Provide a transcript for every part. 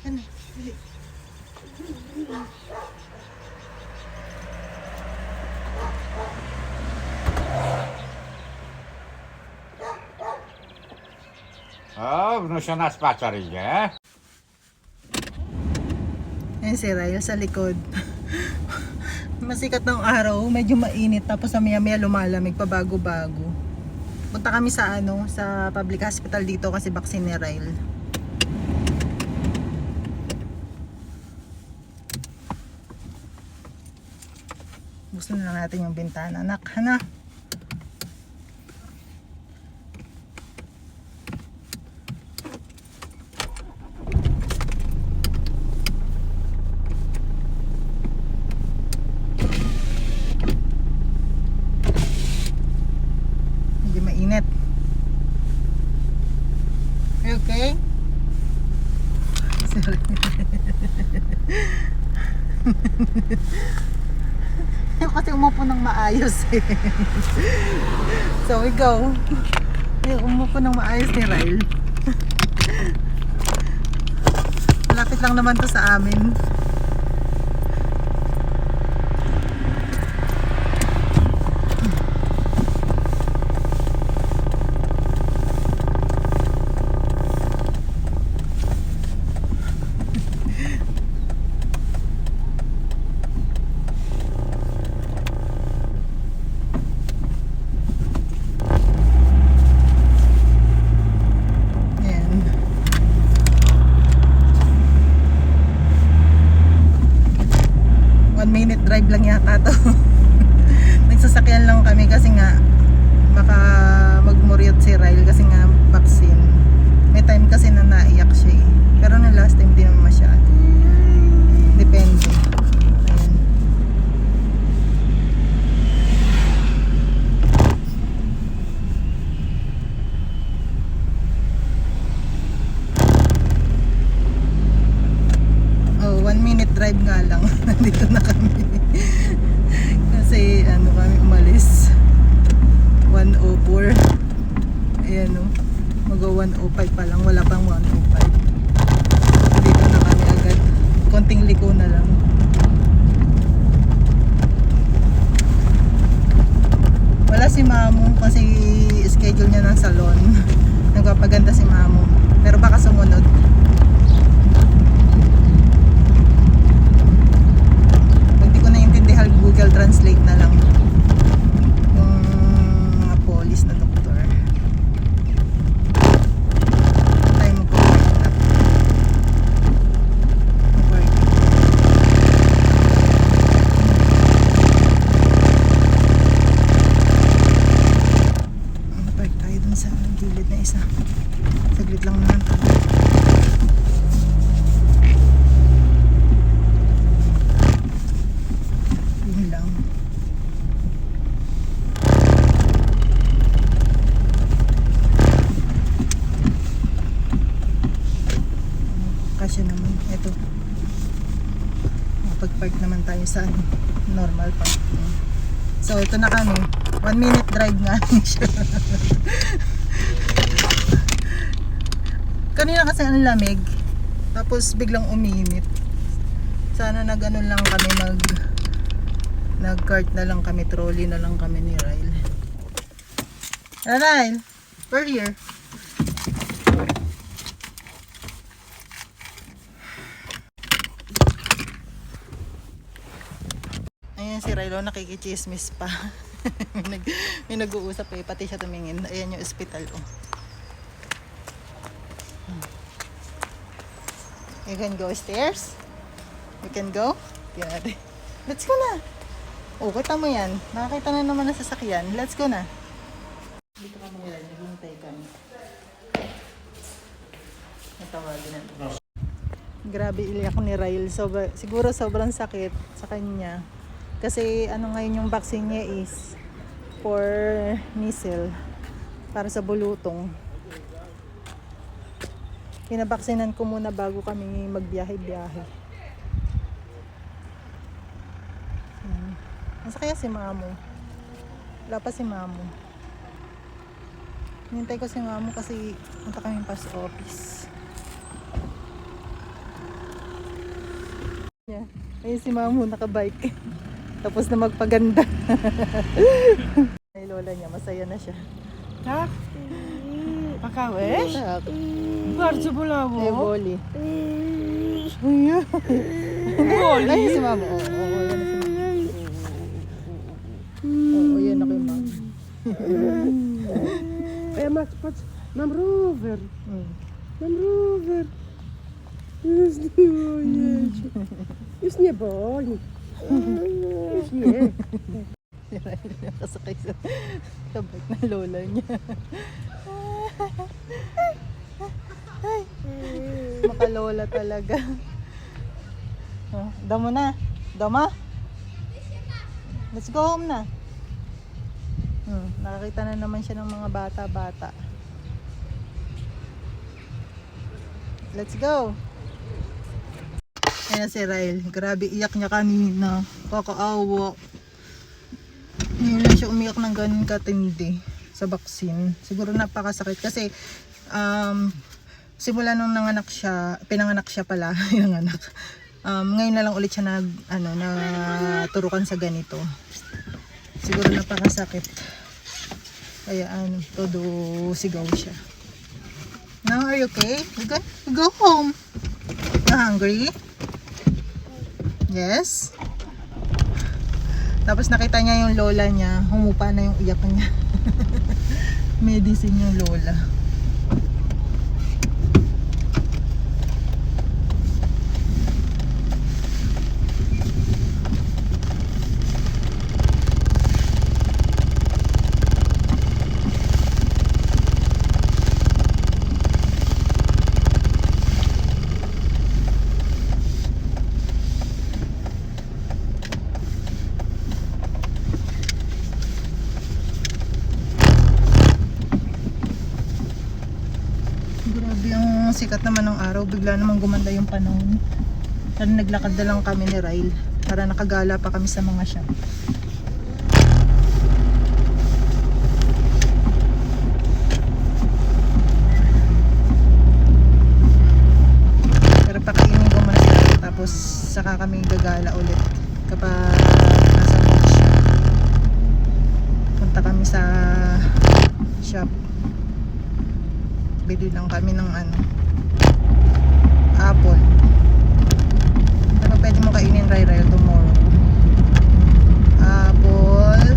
Ano? Dali. O, wnusia na spacer idzie. Ayan si Ryle sa likod. Masikat ng araw, medyo mainit tapos maya maya lumalamig pa bago-bago. Punta kami sa ano, sa public hospital dito kasi vaccine ni Ryle. Gusto na lang natin yung bintana. Anak, hana. Medyo mainit. Okay? Sorry. Kasi umupo ng maayos eh. so we go. Ayaw umupo ng maayos ni Ryle. Malapit lang naman to sa amin. 5 nga lang. Nandito na kami. Kasi ano kami umalis. 104 ayan o mag 105 pa lang. Wala pang 105 dito na kami agad. Konting liko na lang. Wala si mamo kasi schedule niya ng salon. Nagpapaganda si mamo pero baka sumunod. Kasya naman. Ito. Pag-park naman tayo sa ano, normal parking. So, ito na kami. One minute drive nga siya. Kanina kasi ang lamig. Tapos biglang uminit. Sana nag-ano lang kami mag nag-cart na lang kami, trolley na lang kami ni Ryle. Ryle, we're here. Ayan si Ryle, oh, nakikichismis pa. may, nag, may nag-uusap eh, pati siya tumingin. Ayan yung ospital, oh. Hmm. You can go stairs? We can go? Natin. Let's go na. Oh, kita mo yan. Nakakita na naman ng sasakyan. Let's go na. Dito kami nila. Naghintay kami. Natawagin na. Grabe iliyak ni Ryle. Sobra, siguro sobrang sakit sa kanya. Kasi ano ngayon yung vaccine niya is for measles. Para sa bulutong. Pinabaksinan ko muna bago kami magbiyahe-biyahe. Hmm. Nasa kaya si Mamo? Wala pa si Mamo. Hintay ko si Mamo kasi punta kami pa sa office. Yeah. Ayun si Mamu nakabike. Tapos na magpaganda. Ay lola niya, masaya na siya. Tak? Pakałeś? Tak. Bardzo Eh, bolało. boli. Boli? Ay, si Mamu. Oo, oo, oo, yan na si Mamu. Oo, yan na kay Mamu. A ja Max, patrz, mam rower. Mm. Mam rower. Już nie boli. Już nie boli. Ryan nakasakay sa kabike ng lola niya. Ay, makalola talaga. Oh, damo na. Dama? Let's go home na. Hmm, nakakita na naman siya ng mga bata-bata. Let's go. Ayan si Ryle. Grabe, iyak niya kanina. Kakaawa. Ngayon lang siya umiyak ng ganun katindi sa vaccine. Siguro napakasakit kasi um, simula nung nanganak siya, pinanganak siya pala, yung anak. Um, ngayon na lang ulit siya nag, ano, na turukan sa ganito. Siguro napakasakit. Kaya ano, todo sigaw siya. Now, are you okay? Go, you go home. You hungry? Yes? Tapos nakita niya yung lola niya, humupa na yung iyak niya. Medicine yung lola. Ang sikat naman ng araw. Bigla namang gumanda yung panahon. Pero naglakad na lang kami ni Ryle. Para nakagala pa kami sa mga shop. Pero pakainin ko muna. Tapos saka kami gagala ulit. Kapag nasa siya. Punta kami sa shop bili lang kami ng ano apple pero pwede mo kainin rai rai tomorrow apple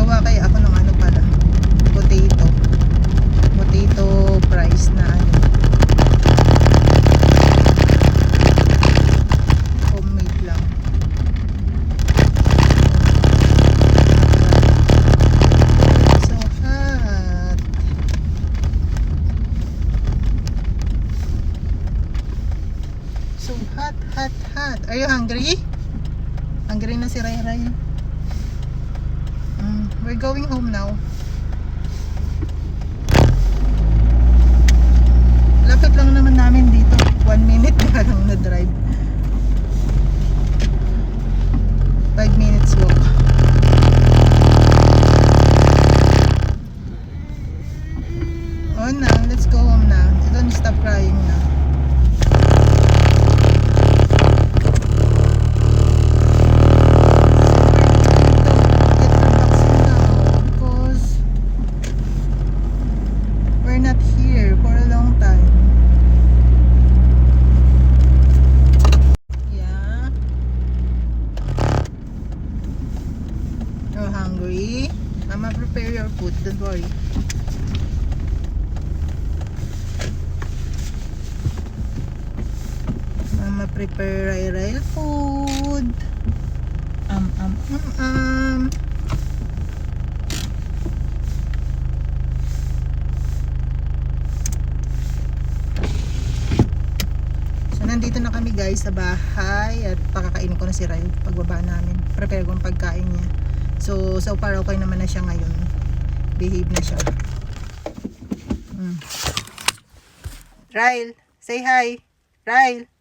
gawa kaya ako ng ano pala potato potato fries na ano homemade lang So hot. So hot, hot, hot. Are you hungry? Hungry na si Ray Ray. Mm, we're going home now. Lapit lang naman namin dito. One minute na lang na drive. Five minutes walk. Not here for a long time. Yeah. You're hungry? Mama prepare your food, don't worry. Mama prepare Rai food. Um, um, um, um. So, nandito na kami guys sa bahay at pakakainin ko na si Rai pagbaba namin. Prepare ko ang pagkain niya. So, so far okay naman na siya ngayon. Behave na siya. Mm. Ryle, say hi. Ryle.